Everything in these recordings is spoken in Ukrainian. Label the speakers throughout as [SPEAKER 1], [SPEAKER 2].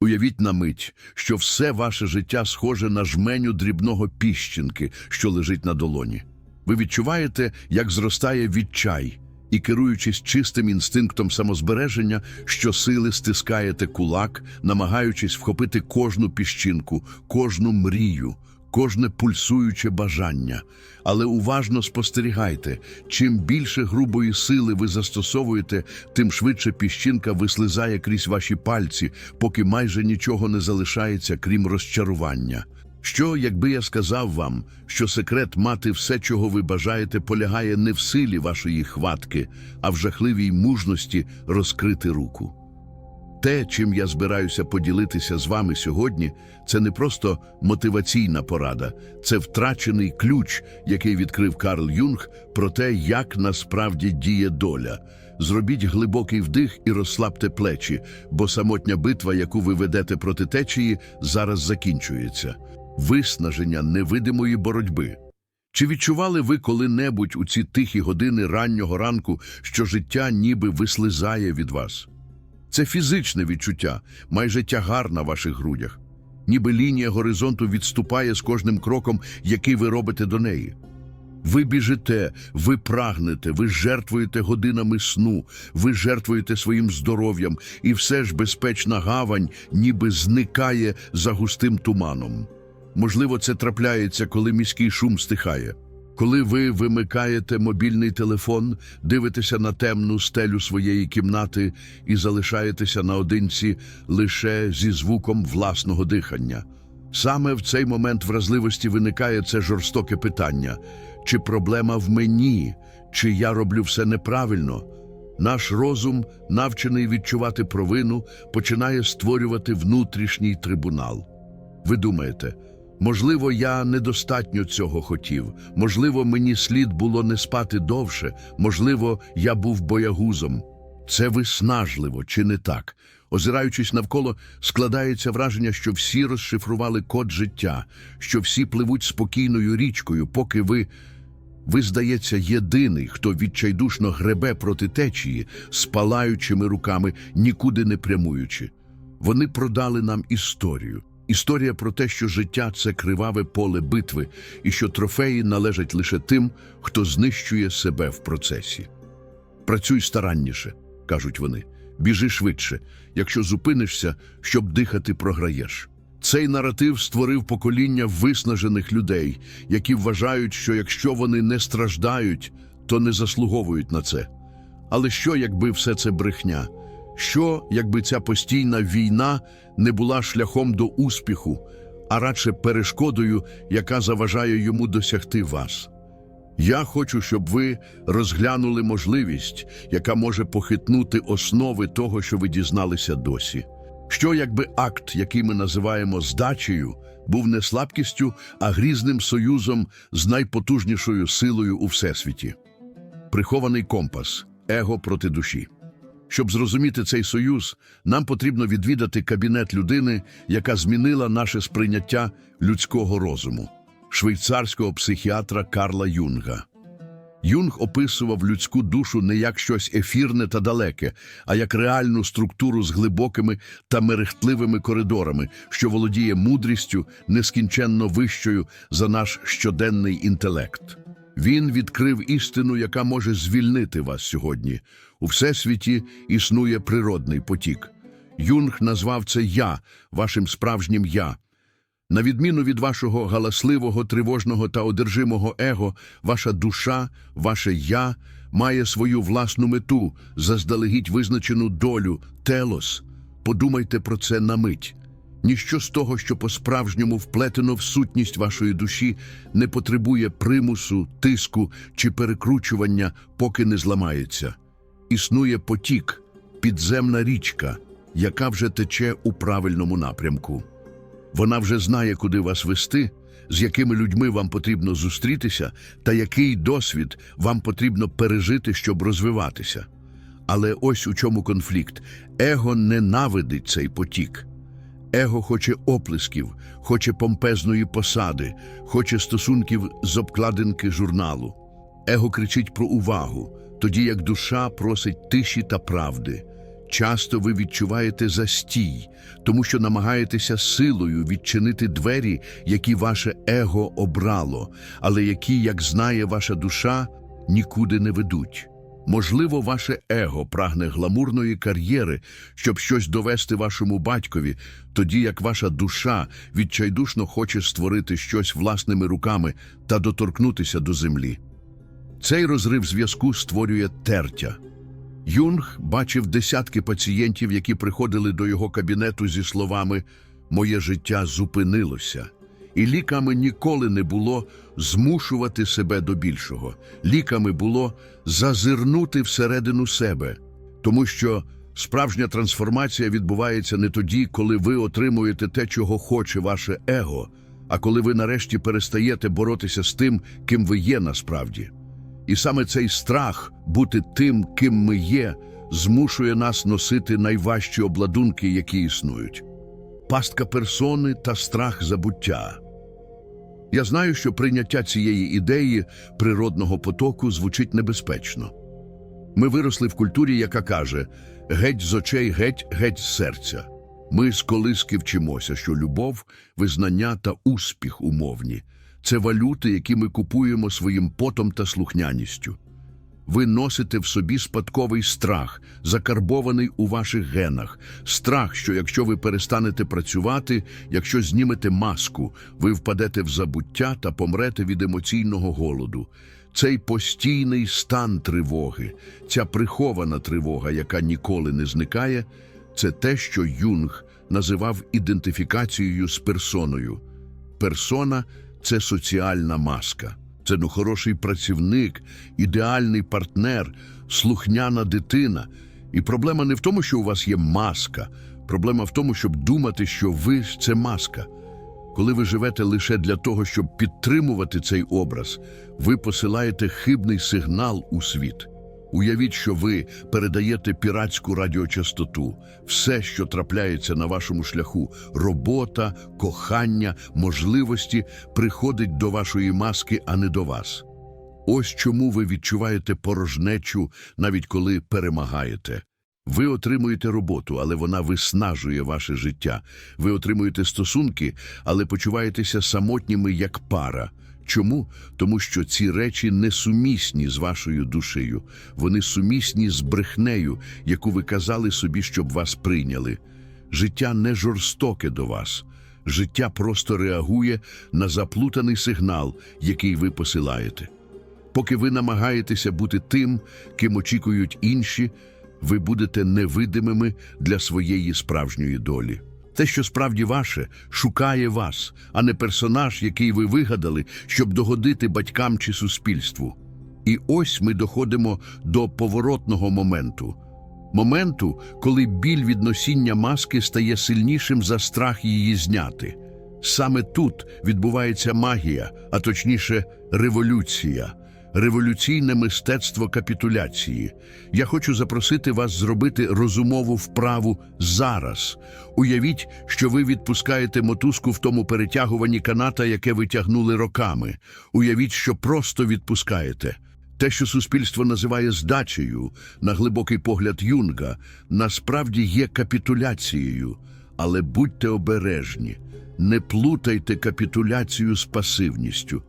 [SPEAKER 1] Уявіть на мить, що все ваше життя схоже на жменю дрібного піщинки, що лежить на долоні. Ви відчуваєте, як зростає відчай, і, керуючись чистим інстинктом самозбереження, щосили стискаєте кулак, намагаючись вхопити кожну піщинку, кожну мрію, кожне пульсуюче бажання. Але уважно спостерігайте, чим більше грубої сили ви застосовуєте, тим швидше піщинка вислизає крізь ваші пальці, поки майже нічого не залишається, крім розчарування. Що, якби я сказав вам, що секрет мати все, чого ви бажаєте, полягає не в силі вашої хватки, а в жахливій мужності розкрити руку? Те, чим я збираюся поділитися з вами сьогодні, це не просто мотиваційна порада, це втрачений ключ, який відкрив Карл Юнг про те, як насправді діє доля. Зробіть глибокий вдих і розслабте плечі, бо самотня битва, яку ви ведете проти течії, зараз закінчується. Виснаження невидимої боротьби. Чи відчували ви коли-небудь у ці тихі години раннього ранку, що життя ніби вислизає від вас? Це фізичне відчуття, майже тягар на ваших грудях. Ніби лінія горизонту відступає з кожним кроком, який ви робите до неї. Ви біжите, ви прагнете, ви жертвуєте годинами сну, ви жертвуєте своїм здоров'ям, і все ж безпечна гавань ніби зникає за густим туманом. Можливо, це трапляється, коли міський шум стихає. Коли ви вимикаєте мобільний телефон, дивитеся на темну стелю своєї кімнати і залишаєтеся наодинці лише зі звуком власного дихання. Саме в цей момент вразливості виникає це жорстоке питання: чи проблема в мені, чи я роблю все неправильно? Наш розум, навчений відчувати провину, починає створювати внутрішній трибунал. Ви думаєте, можливо, я недостатньо цього хотів, можливо, мені слід було не спати довше, можливо, я був боягузом. Це виснажливо, чи не так? Озираючись навколо, складається враження, що всі розшифрували код життя, що всі пливуть спокійною річкою, поки ви. Ви, здається, єдиний, хто відчайдушно гребе проти течії, з палаючими руками, нікуди не прямуючи. Вони продали нам історію. Історія про те, що життя це криваве поле битви, і що трофеї належать лише тим, хто знищує себе в процесі. Працюй старанніше, кажуть вони, біжи швидше. Якщо зупинишся, щоб дихати, програєш. Цей наратив створив покоління виснажених людей, які вважають, що якщо вони не страждають, то не заслуговують на це. Але що, якби все це брехня? Що, якби ця постійна війна не була шляхом до успіху, а радше перешкодою, яка заважає йому досягти вас? Я хочу, щоб ви розглянули можливість, яка може похитнути основи того, що ви дізналися досі. Що якби акт, який ми називаємо здачею, був не слабкістю, а грізним союзом з найпотужнішою силою у всесвіті? Прихований компас, его проти душі. Щоб зрозуміти цей союз, нам потрібно відвідати кабінет людини, яка змінила наше сприйняття людського розуму швейцарського психіатра Карла Юнга. Юнг описував людську душу не як щось ефірне та далеке, а як реальну структуру з глибокими та мерехтливими коридорами, що володіє мудрістю нескінченно вищою за наш щоденний інтелект. Він відкрив істину, яка може звільнити вас сьогодні. У всесвіті існує природний потік. Юнг назвав це я, вашим справжнім я. На відміну від вашого галасливого, тривожного та одержимого его, ваша душа, ваше я має свою власну мету, заздалегідь визначену долю, телос. Подумайте про це на мить. Ніщо з того, що по-справжньому вплетено в сутність вашої душі, не потребує примусу, тиску чи перекручування, поки не зламається. Існує потік, підземна річка, яка вже тече у правильному напрямку. Вона вже знає, куди вас вести, з якими людьми вам потрібно зустрітися, та який досвід вам потрібно пережити, щоб розвиватися. Але ось у чому конфлікт. Его ненавидить цей потік. Его хоче оплесків, хоче помпезної посади, хоче стосунків з обкладинки журналу. Его кричить про увагу, тоді як душа просить тиші та правди. Часто ви відчуваєте застій, тому що намагаєтеся силою відчинити двері, які ваше его обрало, але які, як знає ваша душа, нікуди не ведуть. Можливо, ваше его прагне гламурної кар'єри, щоб щось довести вашому батькові, тоді як ваша душа відчайдушно хоче створити щось власними руками та доторкнутися до землі. Цей розрив зв'язку створює тертя. Юнг бачив десятки пацієнтів, які приходили до його кабінету зі словами Моє життя зупинилося. І ліками ніколи не було змушувати себе до більшого. Ліками було зазирнути всередину себе, тому що справжня трансформація відбувається не тоді, коли ви отримуєте те, чого хоче ваше его, а коли ви нарешті перестаєте боротися з тим, ким ви є насправді. І саме цей страх бути тим, ким ми є, змушує нас носити найважчі обладунки, які існують. Пастка персони та страх забуття. Я знаю, що прийняття цієї ідеї природного потоку звучить небезпечно. Ми виросли в культурі, яка каже геть з очей, геть, геть з серця. Ми з колиски вчимося, що любов, визнання та успіх умовні це валюти, які ми купуємо своїм потом та слухняністю. Ви носите в собі спадковий страх, закарбований у ваших генах, страх, що якщо ви перестанете працювати, якщо знімете маску, ви впадете в забуття та помрете від емоційного голоду. Цей постійний стан тривоги, ця прихована тривога, яка ніколи не зникає, це те, що Юнг називав ідентифікацією з персоною. Персона це соціальна маска. Це ну хороший працівник, ідеальний партнер, слухняна дитина. І проблема не в тому, що у вас є маска. Проблема в тому, щоб думати, що ви це маска. Коли ви живете лише для того, щоб підтримувати цей образ, ви посилаєте хибний сигнал у світ. Уявіть, що ви передаєте піратську радіочастоту. Все, що трапляється на вашому шляху, робота, кохання, можливості, приходить до вашої маски, а не до вас. Ось чому ви відчуваєте порожнечу, навіть коли перемагаєте. Ви отримуєте роботу, але вона виснажує ваше життя. Ви отримуєте стосунки, але почуваєтеся самотніми як пара. Чому? Тому що ці речі не сумісні з вашою душею. Вони сумісні з брехнею, яку ви казали собі, щоб вас прийняли. Життя не жорстоке до вас. Життя просто реагує на заплутаний сигнал, який ви посилаєте. Поки ви намагаєтеся бути тим, ким очікують інші, ви будете невидимими для своєї справжньої долі. Те, що справді ваше, шукає вас, а не персонаж, який ви вигадали, щоб догодити батькам чи суспільству. І ось ми доходимо до поворотного моменту. Моменту, коли біль від носіння маски стає сильнішим за страх її зняти. Саме тут відбувається магія, а точніше, революція революційне мистецтво капітуляції. Я хочу запросити вас зробити розумову вправу зараз. Уявіть, що ви відпускаєте мотузку в тому перетягуванні каната, яке ви тягнули роками. Уявіть, що просто відпускаєте. Те, що суспільство називає здачею, на глибокий погляд Юнга, насправді є капітуляцією. Але будьте обережні, не плутайте капітуляцію з пасивністю.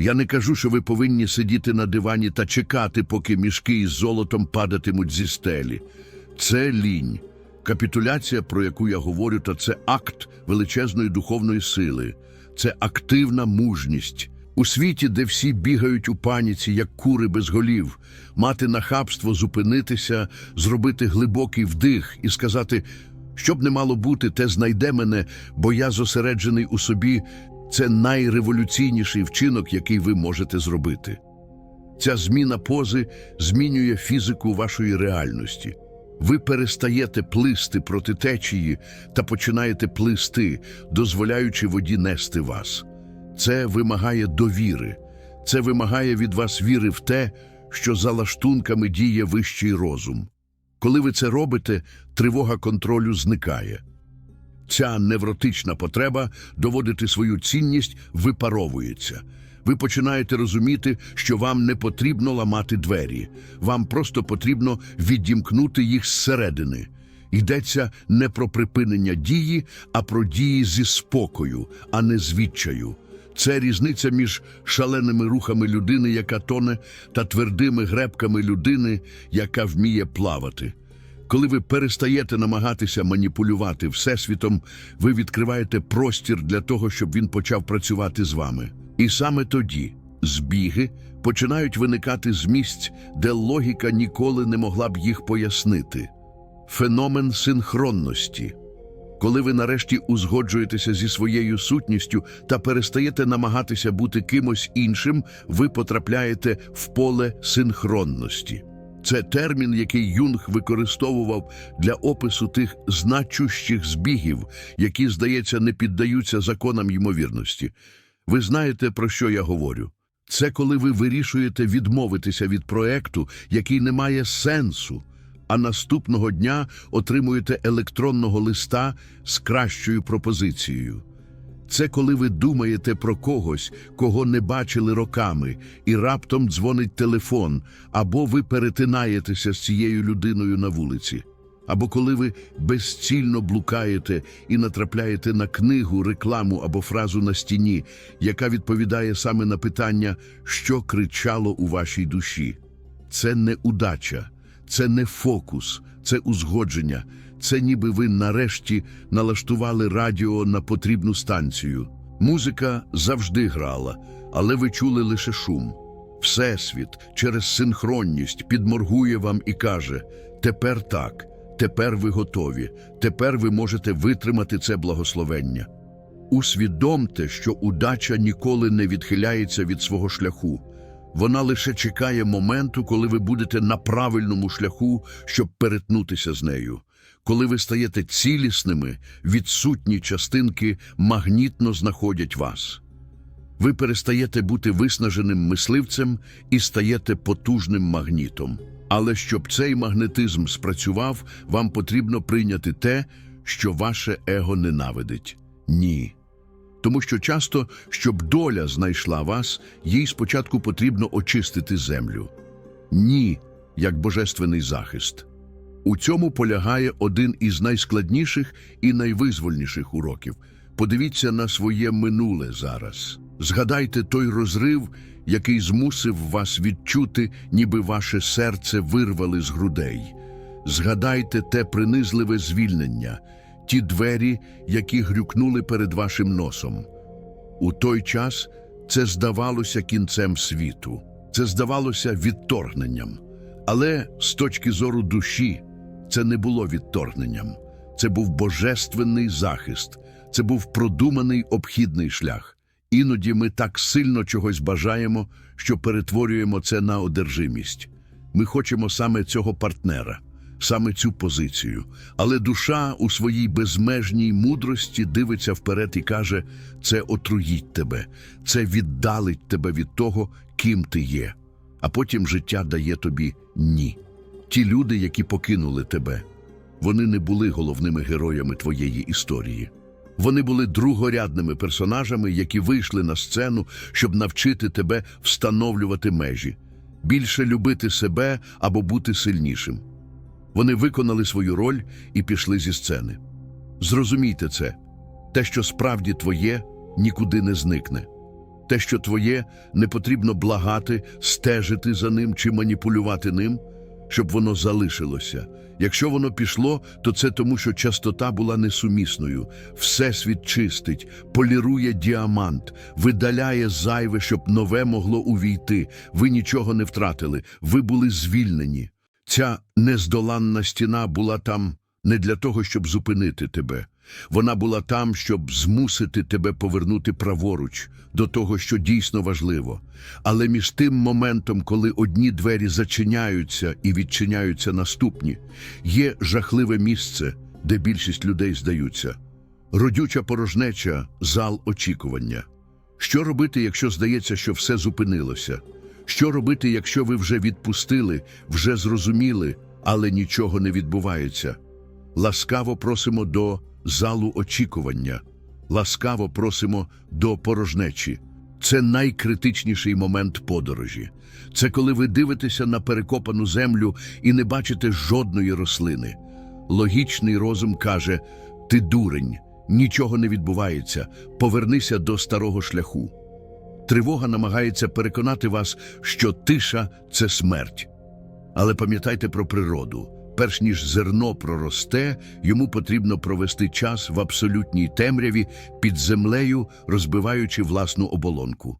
[SPEAKER 1] Я не кажу, що ви повинні сидіти на дивані та чекати, поки мішки із золотом падатимуть зі стелі. Це лінь. Капітуляція, про яку я говорю, та це акт величезної духовної сили, це активна мужність. У світі, де всі бігають у паніці, як кури без голів, мати нахабство зупинитися, зробити глибокий вдих і сказати, щоб не мало бути, те знайде мене, бо я зосереджений у собі, це найреволюційніший вчинок, який ви можете зробити. Ця зміна пози змінює фізику вашої реальності. Ви перестаєте плисти проти течії та починаєте плисти, дозволяючи воді нести вас. Це вимагає довіри, це вимагає від вас віри в те, що за лаштунками діє вищий розум. Коли ви це робите, тривога контролю зникає. Ця невротична потреба доводити свою цінність випаровується. Ви починаєте розуміти, що вам не потрібно ламати двері, вам просто потрібно відімкнути їх зсередини. Йдеться не про припинення дії, а про дії зі спокою, а не з відчаю. Це різниця між шаленими рухами людини, яка тоне, та твердими гребками людини, яка вміє плавати. Коли ви перестаєте намагатися маніпулювати Всесвітом, ви відкриваєте простір для того, щоб він почав працювати з вами. І саме тоді збіги починають виникати з місць, де логіка ніколи не могла б їх пояснити. Феномен синхронності. Коли ви нарешті узгоджуєтеся зі своєю сутністю та перестаєте намагатися бути кимось іншим, ви потрапляєте в поле синхронності. Це термін, який Юнг використовував для опису тих значущих збігів, які, здається, не піддаються законам ймовірності. Ви знаєте, про що я говорю? Це коли ви вирішуєте відмовитися від проекту, який не має сенсу, а наступного дня отримуєте електронного листа з кращою пропозицією. Це коли ви думаєте про когось, кого не бачили роками, і раптом дзвонить телефон, або ви перетинаєтеся з цією людиною на вулиці, або коли ви безцільно блукаєте і натрапляєте на книгу, рекламу або фразу на стіні, яка відповідає саме на питання, що кричало у вашій душі. Це не удача, це не фокус, це узгодження. Це ніби ви нарешті налаштували радіо на потрібну станцію. Музика завжди грала, але ви чули лише шум. Всесвіт через синхронність підморгує вам і каже: тепер так, тепер ви готові, тепер ви можете витримати це благословення. Усвідомте, що удача ніколи не відхиляється від свого шляху. Вона лише чекає моменту, коли ви будете на правильному шляху, щоб перетнутися з нею. Коли ви стаєте цілісними, відсутні частинки магнітно знаходять вас. Ви перестаєте бути виснаженим мисливцем і стаєте потужним магнітом. Але щоб цей магнетизм спрацював, вам потрібно прийняти те, що ваше его ненавидить. Ні. Тому що часто, щоб доля знайшла вас, їй спочатку потрібно очистити землю. Ні, як божественний захист. У цьому полягає один із найскладніших і найвизвольніших уроків. Подивіться на своє минуле зараз. Згадайте той розрив, який змусив вас відчути, ніби ваше серце вирвали з грудей. Згадайте те принизливе звільнення, ті двері, які грюкнули перед вашим носом. У той час це здавалося кінцем світу, це здавалося відторгненням. Але з точки зору душі це не було відторгненням, це був божественний захист, це був продуманий обхідний шлях. Іноді ми так сильно чогось бажаємо, що перетворюємо це на одержимість. Ми хочемо саме цього партнера, саме цю позицію. Але душа у своїй безмежній мудрості дивиться вперед і каже: це отруїть тебе, це віддалить тебе від того, ким ти є. А потім життя дає тобі ні. Ті люди, які покинули тебе, вони не були головними героями твоєї історії. Вони були другорядними персонажами, які вийшли на сцену, щоб навчити тебе встановлювати межі, більше любити себе або бути сильнішим. Вони виконали свою роль і пішли зі сцени. Зрозумійте це, те, що справді твоє, нікуди не зникне. Те, що твоє, не потрібно благати, стежити за ним чи маніпулювати ним, щоб воно залишилося. Якщо воно пішло, то це тому, що частота була несумісною. Всесвіт чистить, полірує діамант, видаляє зайве, щоб нове могло увійти. Ви нічого не втратили, ви були звільнені. Ця нездоланна стіна була там не для того, щоб зупинити тебе. Вона була там, щоб змусити тебе повернути праворуч до того, що дійсно важливо. Але між тим моментом, коли одні двері зачиняються і відчиняються наступні, є жахливе місце, де більшість людей здаються. Родюча порожнеча, зал очікування. Що робити, якщо здається, що все зупинилося? Що робити, якщо ви вже відпустили, вже зрозуміли, але нічого не відбувається? Ласкаво просимо до залу очікування, ласкаво просимо до порожнечі. Це найкритичніший момент подорожі. Це коли ви дивитеся на перекопану землю і не бачите жодної рослини. Логічний розум каже: ти дурень, нічого не відбувається, повернися до старого шляху. Тривога намагається переконати вас, що тиша це смерть. Але пам'ятайте про природу. Перш ніж зерно проросте, йому потрібно провести час в абсолютній темряві під землею, розбиваючи власну оболонку.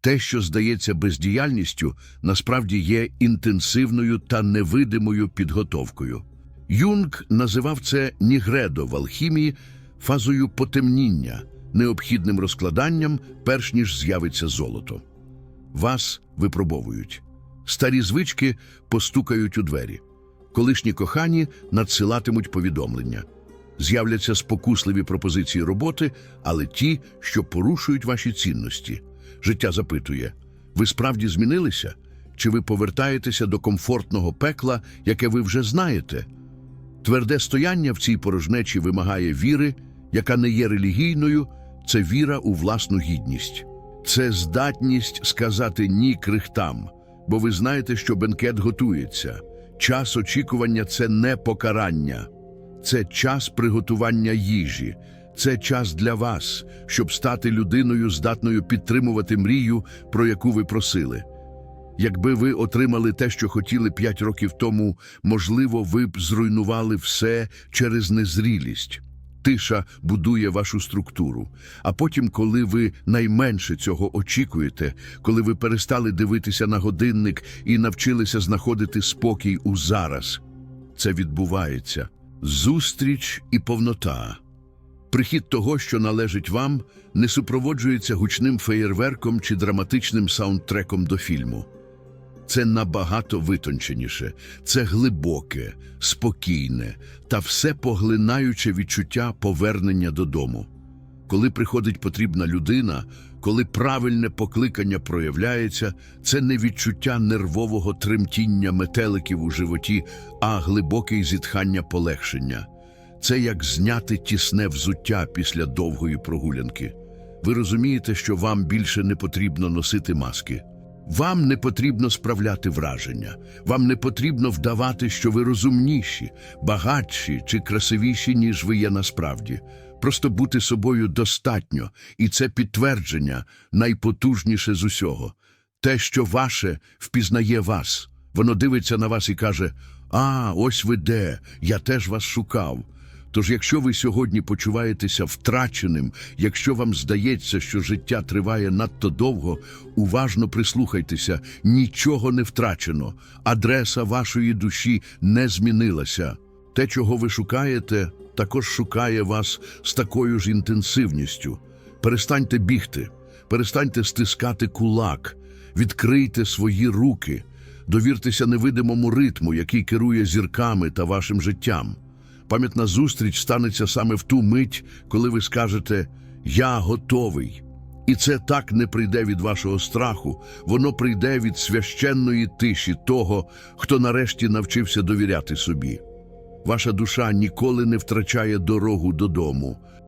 [SPEAKER 1] Те, що здається бездіяльністю, насправді є інтенсивною та невидимою підготовкою. Юнг називав це нігредо в алхімії фазою потемніння, необхідним розкладанням, перш ніж з'явиться золото. Вас випробовують. Старі звички постукають у двері. Колишні кохані надсилатимуть повідомлення. З'являться спокусливі пропозиції роботи, але ті, що порушують ваші цінності. Життя запитує: ви справді змінилися? Чи ви повертаєтеся до комфортного пекла, яке ви вже знаєте? Тверде стояння в цій порожнечі вимагає віри, яка не є релігійною, це віра у власну гідність. Це здатність сказати ні крихтам, бо ви знаєте, що бенкет готується. Час очікування це не покарання, це час приготування їжі, це час для вас, щоб стати людиною, здатною підтримувати мрію, про яку ви просили. Якби ви отримали те, що хотіли п'ять років тому, можливо, ви б зруйнували все через незрілість. Тиша будує вашу структуру. А потім, коли ви найменше цього очікуєте, коли ви перестали дивитися на годинник і навчилися знаходити спокій у зараз, це відбувається. Зустріч і повнота. Прихід того, що належить вам, не супроводжується гучним феєрверком чи драматичним саундтреком до фільму. Це набагато витонченіше, це глибоке, спокійне та все поглинаюче відчуття повернення додому. Коли приходить потрібна людина, коли правильне покликання проявляється, це не відчуття нервового тремтіння метеликів у животі, а глибоке зітхання полегшення. Це як зняти тісне взуття після довгої прогулянки. Ви розумієте, що вам більше не потрібно носити маски. Вам не потрібно справляти враження, вам не потрібно вдавати, що ви розумніші, багатші чи красивіші, ніж ви є насправді. Просто бути собою достатньо, і це підтвердження найпотужніше з усього. Те, що ваше, впізнає вас. Воно дивиться на вас і каже: А, ось ви де, я теж вас шукав. Тож, якщо ви сьогодні почуваєтеся втраченим, якщо вам здається, що життя триває надто довго, уважно прислухайтеся, нічого не втрачено, адреса вашої душі не змінилася. Те, чого ви шукаєте, також шукає вас з такою ж інтенсивністю. Перестаньте бігти, перестаньте стискати кулак, відкрийте свої руки, довіртеся невидимому ритму, який керує зірками та вашим життям. Пам'ятна зустріч станеться саме в ту мить, коли ви скажете Я готовий. І це так не прийде від вашого страху, воно прийде від священної тиші того, хто нарешті навчився довіряти собі. Ваша душа ніколи не втрачає дорогу додому.